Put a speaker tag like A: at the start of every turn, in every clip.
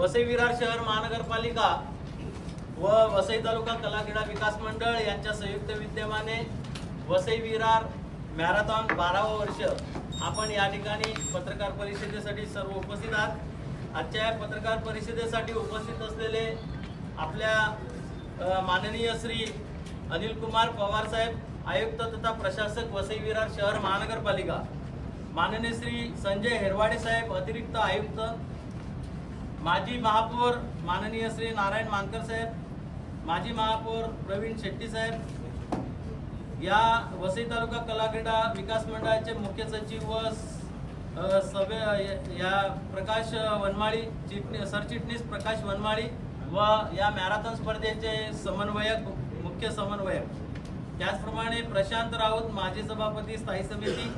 A: वसई विरार शहर महानगरपालिका व वसई तालुका कला क्रीडा विकास मंडळ यांच्या संयुक्त विद्यमाने वसई विरार मॅरेथॉन बारावं वर्ष आपण या ठिकाणी पत्रकार परिषदेसाठी सर्व उपस्थित आहात. आजच्या या पत्रकार परिषदेसाठी उपस्थित असलेले आपल्या माननीय श्री अनिल कुमार पवार साहेब आयुक्त तथा प्रशासक वसई विरार शहर महानगरपालिका. माननीय श्री संजय हेरवाडे साहेब अतिरिक्त आयुक्त माजी महापौर माननीय श्री नारायण मानकर साहेब माजी महापौर प्रवीण शेट्टी साहेब या वसई तालुका कला क्रीडा विकास मंडळाचे मुख्य सचिव व सभे या प्रकाश वनमाळी चिटणी सरचिटणीस प्रकाश वनमाळी व या मॅरेथॉन स्पर्धेचे समन्वयक मुख्य समन्वयक. त्याचप्रमाणे प्रशांत राऊत माजी सभापती स्थायी समिती.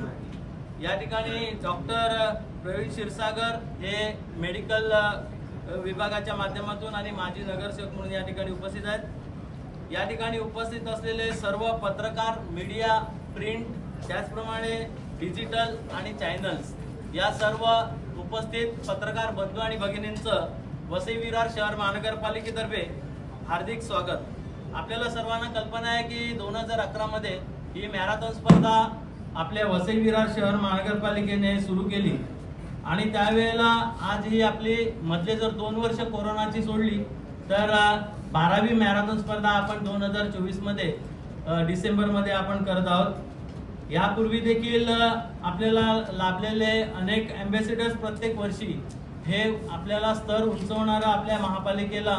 A: या ठिकाणी डॉक्टर प्रवीण क्षीरसागर हे मेडिकल विभागाच्या माध्यमातून आणि माजी नगरसेवक म्हणून या ठिकाणी उपस्थित आहेत. या ठिकाणी उपस्थित असलेले सर्व पत्रकार मीडिया प्रिंट त्याचप्रमाणे डिजिटल आणि चॅनल्स या सर्व उपस्थित पत्रकार बंधू आणि भगिनींचं वसई विरार शहर महानगरपालिकेतर्फे हार्दिक स्वागत. आपल्याला सर्वांना कल्पना आहे की दोन हजार अकरामध्ये ही मॅरेथॉन स्पर्धा आपल्या वसई विरार शहर महानगरपालिकेने सुरू केली. आणि त्यावेळेला आज ही आपली मधले जर दोन वर्ष कोरोनाची सोडली तर बारावी मॅरेथॉन स्पर्धा आपण दोन हजार चोवीसमध्ये डिसेंबरमध्ये आपण करत आहोत. यापूर्वी देखील आपल्याला लाभलेले अनेक ॲम्बेसिडर्स प्रत्येक वर्षी हे आपल्याला स्तर उंचवणारं आपल्या महापालिकेला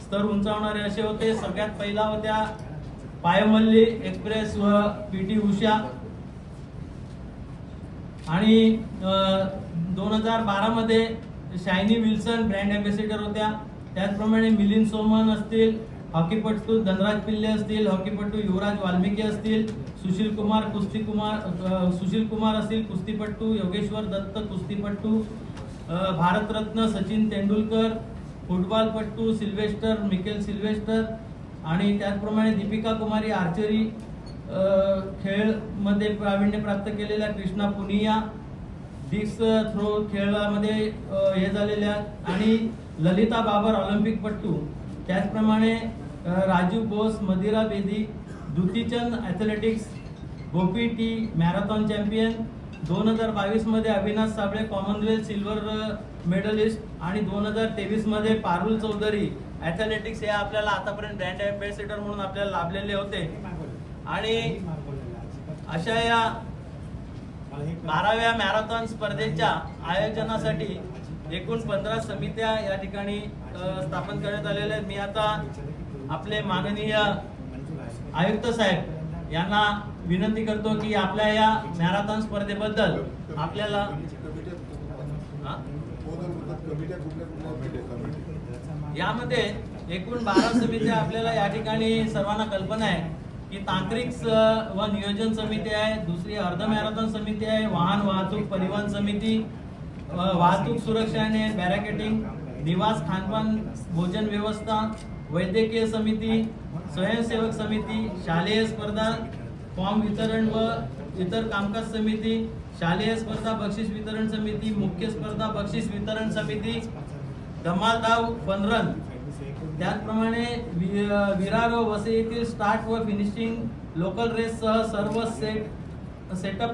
A: स्तर उंचावणारे असे होते. सगळ्यात पहिला होत्या पायमल्ली एक्सप्रेस व पी टी उषा. आणि दोन हजार बारामध्ये शायनी विल्सन ब्रँड अँबॅसिडर होत्या. त्याचप्रमाणे मिलिंद सोमन असतील हॉकीपटू धनराज पिल्ले असतील हॉकीपटू युवराज वाल्मिकी असतील सुशील कुमार कुस्ती कुमार सुशील कुमार असतील कुस्तीपटू योगेश्वर दत्त कुस्तीपट्टू भारतरत्न सचिन तेंडुलकर फुटबॉलपट्टू सिल्वेस्टर मिकेल सिल्वेस्टर आणि त्याचप्रमाणे दीपिका कुमारी आर्चरी खेळमध्ये प्रावीण्य प्राप्त केलेल्या कृष्णा पुनिया डिस्क थ्रो खेळामध्ये हे झालेल्या आणि ललिता बाबर ऑलिम्पिक पट्टू त्याचप्रमाणे Raju Bose Mandira Bedi Dutee Chand athletics Gopi T marathon champion दोन हजार बावीसमध्ये Avinash Sable Commonwealth silver medalist आणि दोन हजार तेवीसमध्ये पारुल चौधरी ॲथलेटिक्स हे आपल्याला आतापर्यंत ब्रँड अँबॅसिडर म्हणून आपल्याला लाभलेले होते. आणि अशा या बाराव्या मॅरेथॉन स्पर्धेच्या आयोजनासाठी एकूण पंधरा समित्या या ठिकाणी स्थापन करण्यात आलेल्या आहेत. मी आता आपले माननीय आयुक्त साहेब यांना विनंती करतो की आपल्या या मॅरेथॉन स्पर्धेबद्दल आपल्याला यामध्ये एकूण बारा समित्या आपल्याला या ठिकाणी सर्वांना कल्पना आहे. की तांत्रिक स- व नियोजन समिती आहे दुसरी अर्ध मॅरेथॉन समिती आहे वाहन वाहतूक परिवहन समिती वाहतूक सुरक्षा आणि बॅरिकेटिंग निवास खानपान भोजन व्यवस्था वैद्यकीय समिती स्वयंसेवक समिती शालेय स्पर्धा फॉर्म वितरण व इतर कामकाज समिती शालेय स्पर्धा बक्षीस वितरण समिती मुख्य स्पर्धा बक्षीस वितरण समिती धमाल धाव फनरन. त्याचप्रमाणे वि- विरार व वसे येथील स्टार्ट व फिनिशिंग लोकल रेस सह सर्व सेट सेटअप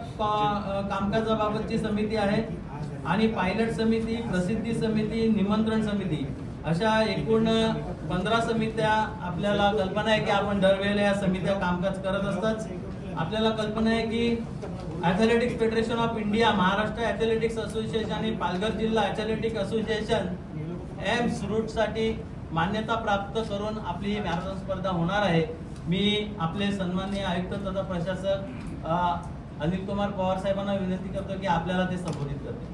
A: कामकाजाबाबतची समिती आहे. आणि पायलट समिती प्रसिद्धी समिती निमंत्रण समिती अशा एकूण पंधरा समित्या आपल्याला कल्पना आहे की आपण दरवेळेला या समित्या कामकाज करत असतात. आपल्याला कल्पना आहे की athletics federation of India Maharashtra athletics association आणि पालघर जिल्हा ॲथलेटिक असोसिएशन एम्स रूटसाठी मान्यता प्राप्त करून आपली मॅरेथॉन स्पर्धा होणार आहे. मी आपले सन्माननीय आयुक्त तथा प्रशासक अनिल कुमार पवार साहेबांना विनंती करतो की आपल्याला ते संबोधित करते